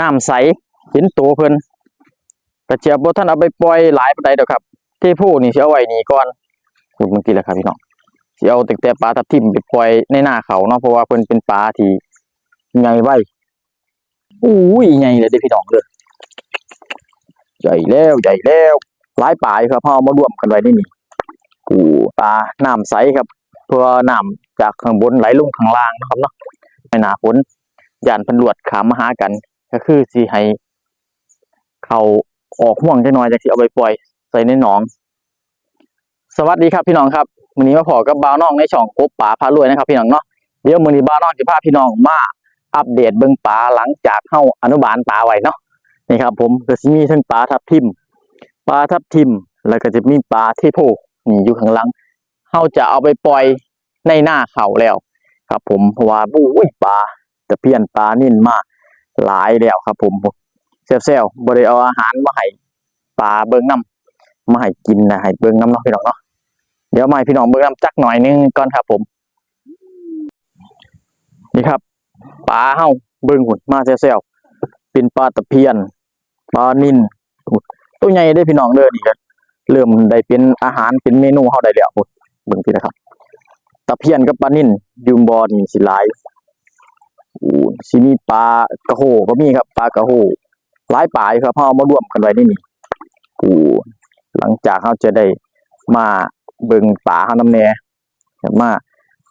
น้ำใสเห็นตัวเพิ่นกระเจี๊ยบบ่ท่านเอาไปปล่อยหลายปานใดดอกครับ ที่ผู้นี่สิเอาไว้นี่ก่อนพูดเมื่อกี้แหละครับพี่น้องสิเอาแต่แต่ปลาทับทิมไปปล่อยในหน้าเขาเนาะเพราะว่าเพิ่นเป็นปลาที่ใหญ่ไวอุ้ยใหญ่เลยเด้พี่น้องเด้อใหญ่แล้วใหญ่แล้วหลายปลายครับเฮาเอมารวมกันไว้ในนี่กูปลาน้ำใสครับ เพื่อน้ำจากข้างบนไหลลงข้างล่างนะครับเนาะในหน้าฝนยานพันลวดขามมาหากัน ก็คือสิให้เขาออกห่วงจักหน่อยจากที่เอาไปปล่อยใส่ในหนอง สวัสดีครับพี่น้องครับวันนี้มาพอกับบ่าวน้องในช่องกบป่าพารวยนะครับ พี่น้องเนาะเดี๋ยวมือนี้บ่าวน้องจะพาพี่น้องมาอัปเดตเบิ่งปลาหลังจากเฮาอนุบาลปลาไว้เนาะนี่ครับ ผมก็สิมีทั้งปลาทับทิมปลาทับทิม แล้วก็จะมีปลาเทโพนี่อยู่ข้างหลังเฮาจะเอาไปปล่อยในหน้าเขาแล้ว ครับ ผมเพราะว่าบู้ยปลาตะเพี้ยนปลานิ่นมาก หลายแล้วครับ ผมแซวๆบ่ได้เอาอาหารมาให้ปลาเบิ่งน้ำมาให้กินนะให้เบิ่งน้ำเนาะพี่น้องเนาะเดี๋ยวมาให้พี่น้องเบิ่งน้ำจักหน่อยนึงก่อนครับ ผม นี่ครับปลาเฮาเบิ่งหุ่นมาแซวๆเป็นปลาตะเพียนปลานิ่นตัวใหญ่เด้พี่น้องเด้อนี่ก็เริ่มได้เป็นอาหารเป็นเมนูเฮาได้แล้วพุ่นเบิ่งพี่นะครับตะเพียนกับปลานิ่นยูมบอนี่สิหลาย สิมีปลากระโหก็มีครับปลากระโหหลายปลาอยู่ครับเฮาเอามารวมกันไว้ในนี่อู้หลังจากเฮาจะได้มาเบิ่งปลาเฮานำแน่มา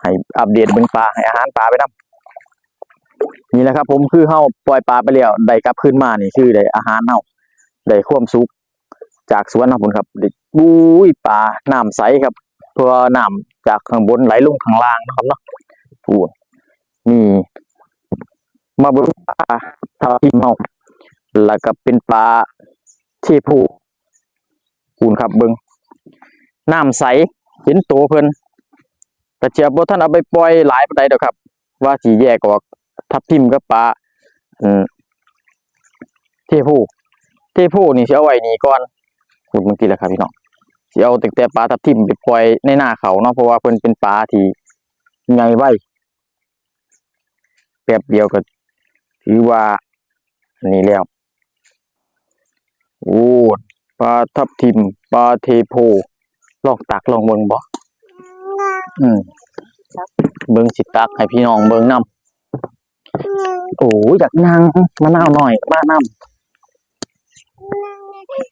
ให้อัปเดตเบิ่งปลาให้อาหารปลาไปนํนี่แหละครับ ผมคือเฮาปล่อยปลาไปแล้วได้กลับคืนมานี่คือได้อาหารเฮาได้ความสุขจากสวนของผมครับได้บุ้ยปลาน้ำใสครับเพราะว่าน้ำจากข้างบนไหลลงข้างล่างนะครับเนาะพูนี่ มาบนปลาทับทิมเฮาแล้วก็เป็นปลาเทพูคูณครับเบิงน้ำใสเห็นตัวเพิ่นกระเจียบบ่ท่านเอาไปปล่อยหลายปานใดดอกครับ ว่าสิแยกออกทับทิมกับปลาเทพูเทพูนี่สิเอาไว้นี่ก่อนพูดเมื่อกี้แหละครับพี่น้องสิเอาแต่แต่ปลาทับทิมไปปล่อยในหน้าเขาเนาะเพราะว่าเพิ่นเป็นปลาที่ใหญ่ไวแป๊บเดียวก็ ถือว่าอันนี้แล้วโอ้ปลาทับทิมปลาเทโพลองตักลองเบิ่งบ่อืมเบิ่งสิตักให้พี่น้องเบิ่งนํโอ้ยอยากนั่งมะนาวหน่อยมานำ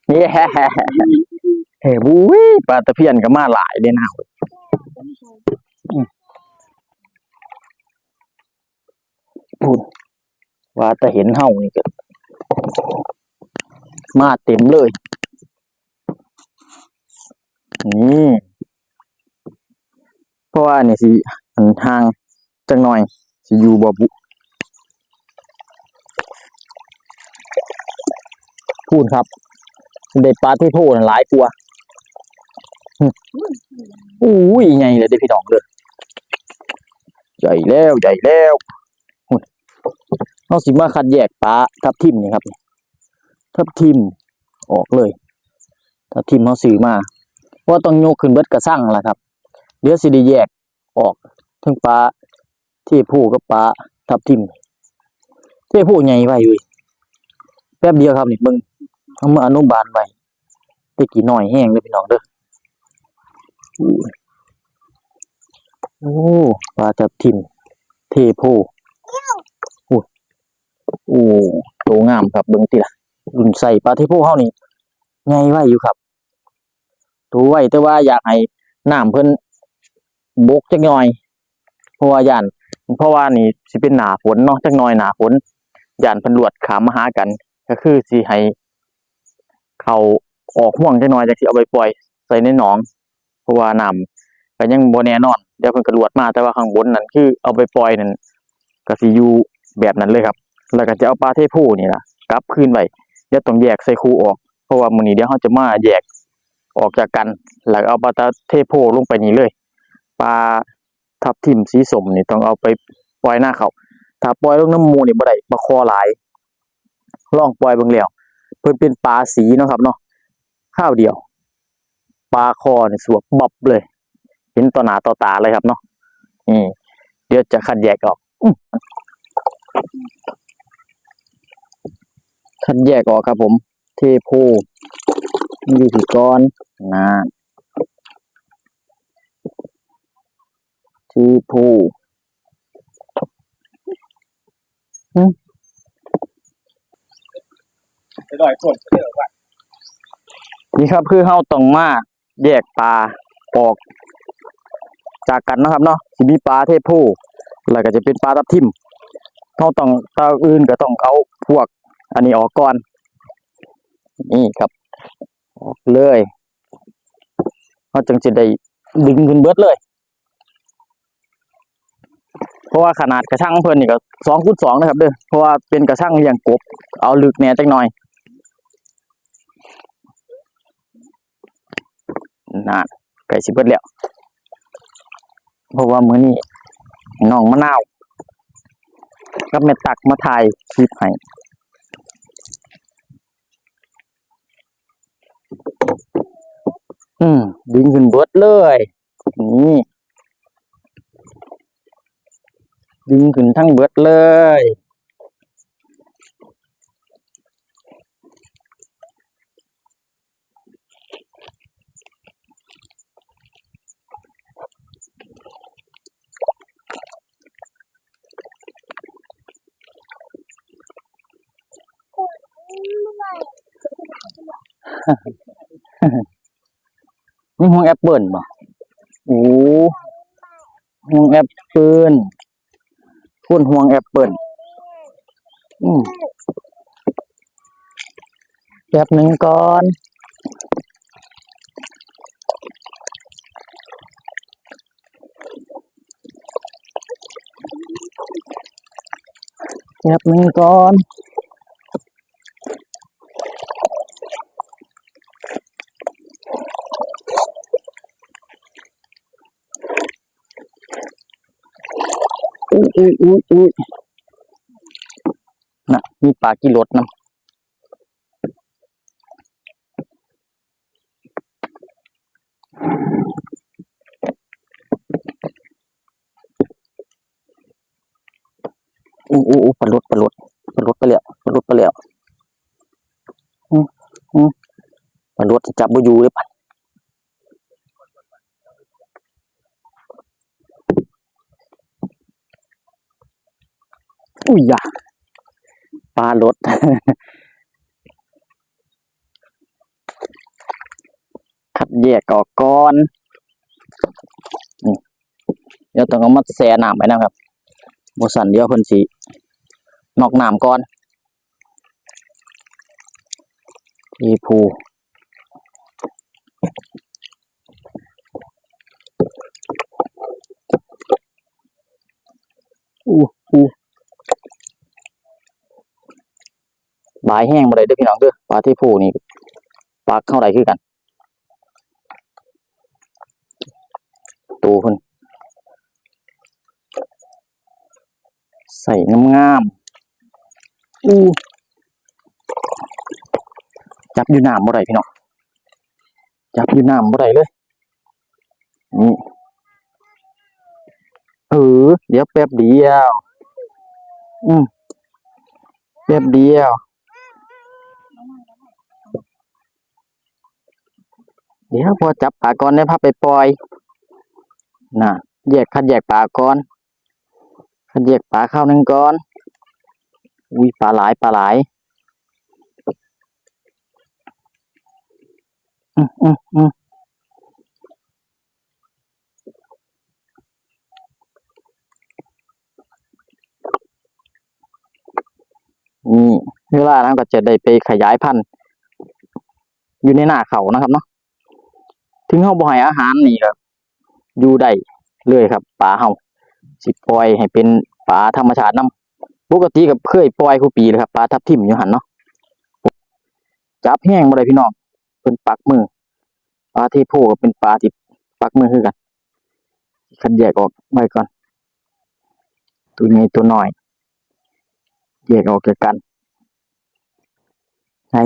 นี่แฮะเฮ้บุ้ยปลาตะเพียนก็มาหลายเด้นะพูด ว่าแต่เห็นเฮานี่ก็มาเต็มเลย นี่เพราะว่านี่สิอันทางจังหน่อย สิอยู่บ่บุพูดครับได้ปลาที่โทนหลายกว่าอู้ยใหญ่เลยเด้อพี่น้องเด้อใหญ่แล้วใหญ่แล้ว เอาสิมาคัดแยกปลาทับทิมนี่ครับ ทับทิมออกเลย ทับทิมเขาซื้อมาว่าต้องโยกขึ้นเบิดกระสั่งล่ะครับ เดี๋ยวสิได้แยกออกทั้งปลาที่ผู้กับปลาทับทิมที่ผู้ใหญ่ไว้อยู่แป๊บเดียวครับนี่เบิ่งเอามาอนุบาลไว้ได้กี่หน่อยแห้งเลยพี่น้องเด้ออู้ยโอ้ปลาจับทิมเทโพ โอ้โตงามครับเบิ่งติล่ะรุ่นใส่ปลาเทโพเฮานี่ใหญ่ไว้อยู่ครับตัวไว้แต่ว่าอยากให้น้ำเพิ่นบกจักหน่อย เพราะว่าย่านเพราะว่านี่สิเป็นหนาฝนเนาะจักหน่อยหนาฝนย่านเพิ่นลวดขามมาหากัน ก็คือสิให้เขาออกห่วงจักหน่อยจากที่เอาไปปล่อยใส่ในหนอง เพราะว่าน้ำก็ยังบ่แน่นอนเดี๋ยวเพิ่นกระลวดมาแต่ว่าข้างบนนั่นคือเอาไปปล่อยนั่นก็สิอยู่แบบนั้นเลยครับ แล้วก็จะเอาปลาเทพูนี่ล่ะกลับคืนไว้เดี๋ยวต้องแยกใส่คูออก เพราะว่ามื้อนี้เดี๋ยวเราจะมาแยกออกจากกัน แล้วเอาปลาเทโพลงไปนี่เลย ปลาทับทิมสีสมนี่ต้องเอาไปปล่อยหน้าเขาถ้าปล่อยลงน้ำมูนี่บ่ได้ปลาคอหลายลองปล่อยเบิ่งแล้วเพิ่นเป็นปลาสีเนาะครับเนาะข้าวเดียว ปลาคอเนี่ยสวบบอบเลย เห็นต่อหน้าต่อตาเลยครับเนาะนี่เดี๋ยวจะคัดแยกออก คัดแยกออกครับผม เทโพมันอยู่ที่ก้อนนะเทโพไปลอยคนเด้อว่านี่ครับคือเฮาต้องมาแยกปลาออก จากกันนะครับเนาะสิมีปลาเทโพแล้วก็จะเป็นปลาทับทิมเฮาต้องตาอื่นก็ต้องเอาพวก อันนี้ออกก่อน นี่ครับ ออกเลยเขาจึงจะได้ดึงขึ้นเบิดเลย เพราะว่าขนาดกระชังเพิ่นนี่ก็สองคูณสองนะครับเด้อเพราะว่าเป็นกระชังเลี้ยงกบ เอาลึกแหน่จักหน่อยน่าไก่สิเบิดแล้วเพราะว่ามื้อนี้น้องมะนาวกับแม่ตักมาถ่ายคลิปให้ อืมดึงขึ้นเบิดเลยนี่ดึงขึ้นทั้งเบิดเลย นี่ห่วงแอปเปิลบ่โอ้ห่วงแอปเปิลพูนห่วงแอปเปิลอืมแป๊บหนึ่งก่อนแป๊บหนึ่งก่อน อุ้ยอุ้ยอุ้ยอุ้ยน่ะ มีปลากี่รถนะอู้อู้อู้ปลาลดปลาลดปลาลดไปแล้วปลาลดไปแล้วอืมอืมปลาลดจับบ่อยู่เลยะ ปลาลดขัดแยกออกก่อนเดี๋ยวต้องเอามาแช่น้ำไปนะครับบสันเดี๋ยวเพิ่นสินอกน้ำก่อนทีผูอู้อู้ บายแห้งบ่ได้เด้อพี่น้องเด้อปลาที่ผูนี่ปลาเข้าไรคือกัน ตูเพิ่นใส่งามอู้จับอยู่น้ำบ่ได้พี่น้องจับอยู่น้ำบ่ได้เลยนี่เออเดี๋ยวแป๊บเดียว อืมแป๊บเดียว เดี๋ยวพอจับปลาก่อนได้พาไปปล่อยน่ะแยกคัดแยกปลาก่อนคัดแยกปลาเข้าหนึ่งก่อนอุ้ยปลาหลายปลาหลายอืมอืมอืมนี่เวลานั้นก็จะได้ไปขยายพันธุ์อยู่ในหน้าเขานะครับเนาะ ถึงเขาบ่ให้อาหารนี่ครับอยู่ได้เลยครับปลาเฮาสิปล่อยให้เป็นปลาธรรมชาตินํปกติก็เคยปล่อยคู่ปีเลยครับปลาทับทิมอยู่หันเนาะจับแห้งบ่ได้พี่น้องเพิ่นปักมือปลาเทโพก็เป็นปลาที่ปักมือคือกันคันแยกออกไว้ก่อน ตัวนี้ตัวน้อยแยกออกจากกันไหน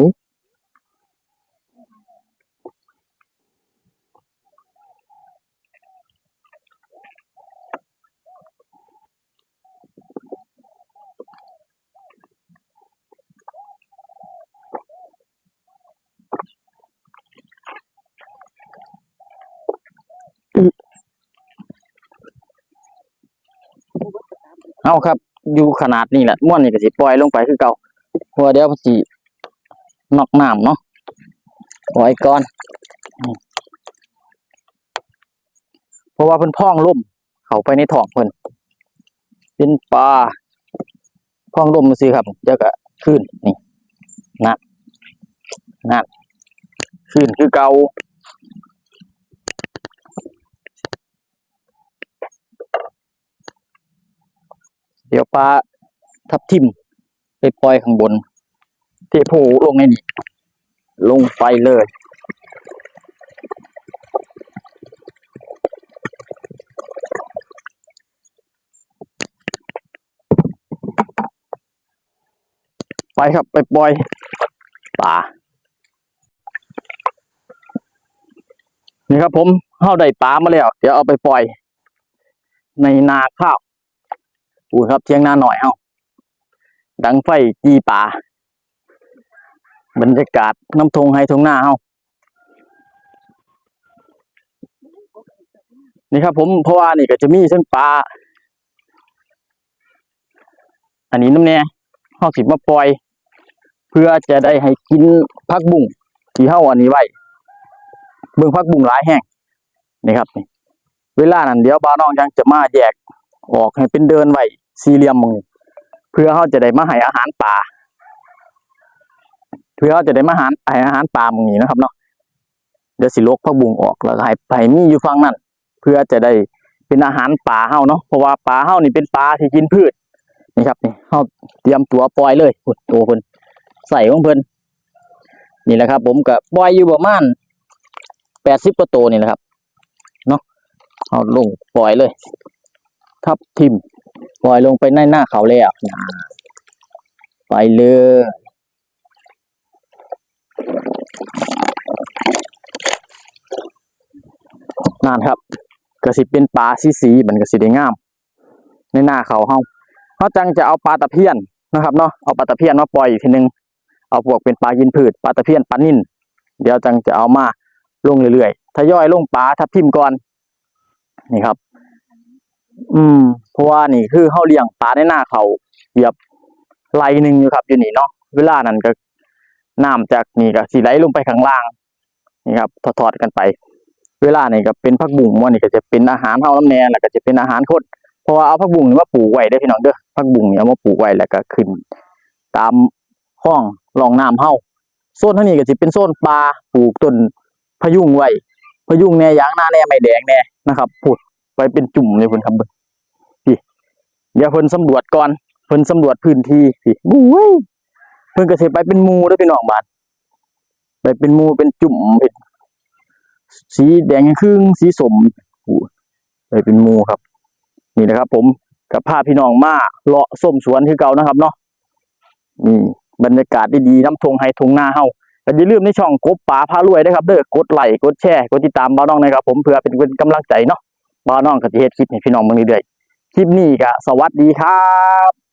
เอาครับ อยู่ขนาดนี้แหละม่วนนี่ก็สิปล่อยลงไปคือเก่าเพราะว่าเดี๋ยวมันสินอกน้ำเนาะปล่อยก่อนเพราะว่าเพิ่นพ่องล่มเข้าไปในท้องเพิ่นเป็นปลาพ่องล่มมาซื้อครับเดี๋ยวก็ขึ้นนี่นั่นนั่นขึ้นคือเก่า เดี๋ยวปลาทับทิมไปปล่อยข้างบน เทโพลงในนี้ลงไปเลยไปครับ ไปปล่อยปลานี่ครับผมเข้าได้ปลามาแล้ว เดี๋ยวเอาไปปล่อย ในนาข้าว อูครับเที่ยงนาหน่อยเฮาดังไฟจีป่า บรรยากาศน้ำทงให้ทงหน้าเฮานี่ครับ ผมเพราะว่านี่ก็จะมีเส้นปลาอันนี้น้ำแน่เฮาสิมาปล่อย เพื่อจะได้ให้กินผักบุ้งที่เฮาอันนี้ไว้เบิ่งผักบุ้งหลายแห้งนี่ครับนี่เวลานั้นเดี๋ยวบ้าน้องยังจะมาแยก ออกให้เป็นเดินไว้สี่เหลี่ยมมึงนี้เพื่อเขาจะได้มาให้อาหารปลาเพื่อเขาจะได้มาหารให้อาหารปลามึงนี้นะครับเนาะเดี๋ยวสิลกผักบุงออกแล้วให้ให้มีอยู่ฝั่งนั้นเพื่อจะได้เป็นอาหารปลาเฮาเนาะเพราะว่าปลาเฮานี่เป็นปลาที่กินพืชนี่ครับนี่เฮาเตรียมตัวปล่อยเลยตัวเพิ่นใส่ของเพิ่นนี่แหละครับ ผมก็ปล่อยอยู่ประมาณแปดสิบกว่าตัวนี่แหละครับเนาะเอาลงปล่อยเลย ทับทิมปล่อยลงไปในหน้าเขาแล้วนะไปเลยนั่นครับกระสิเป็นปลาสีสีๆมันกระสิได้งาม ในหน้าเขาเฮาเขาจังจะเอาปลาตะเพียนนะครับเนาะเอาปลาตะเพียนมาปล่อยอีกทีหนึงเอาพวกเป็นปลากินพืชปลาตะเพียนปลานิ่นเดี๋ยวจังจะเอามาลงเรื่อยๆทยอยลงปลาทับทิมก่อนนี่ครับ อืม เพราะว่านี่คือเขาเลี้ยงปลาในหน้าเขาเหยียบไหลหนึ่งอยู่ครับอยู่นี่เนาะเวลานั้นก็น้ำจากนี่ก็สีไหลลงไปข้างล่าง นี่ครับทอดๆกันไป เวลานี่ก็เป็นผักบุ้งว่านี่ก็จะเป็นอาหารเฮาน้ำแน่แล้วก็จะเป็นอาหารคนเพราะว่าเอาผักบุ้งนี่มาปลูกไว้ได้พี่น้องเด้อผักบุ้งนี่เอามาปลูกไว้แล้วก็ขึ้น ตามห้องรองน้ำเฮาโซนเท่านี้ก็จะเป็นโซนปลาปลูกต้นพะยุงไว้พะยุงแน่ยางหน้าแน่ไม่แดงแน่นะครับพูด ไปเป็นจุ่มเลยเพิ่นครับเบิ่งพี่เดี๋ยวเพิ่นสำรวจก่อนเพิ่นสำรวจพื้นที่พี่บู้ยเพิ่นก็สิไปเป็นหมู่เด้อพี่น้องบ้านไปเป็นหมู่เป็นจุ่มเป็นสีแดงครึ่งสีสมไปเป็นหมู่ครับ นี่นะครับ ผมกับพาพี่น้องมาเลาะส้มสวนคือเก่านะครับเนาะนี่บรรยากาศดีๆน้ำทงไฮทงหน้าเฮาแต่อย่าลืมในช่องกบป๋าพารวยนะครับเด้อกดไลค์กดแชร์กดติดตามบ้าน้องนะครับผมเพื่อเป็นกำลังใจเนาะ บ้าน้องก็จะเฮ็ดคลิปให้พี่น้องเบิ่งเรื่อยๆคลิปนี้ก็สวัสดีครับ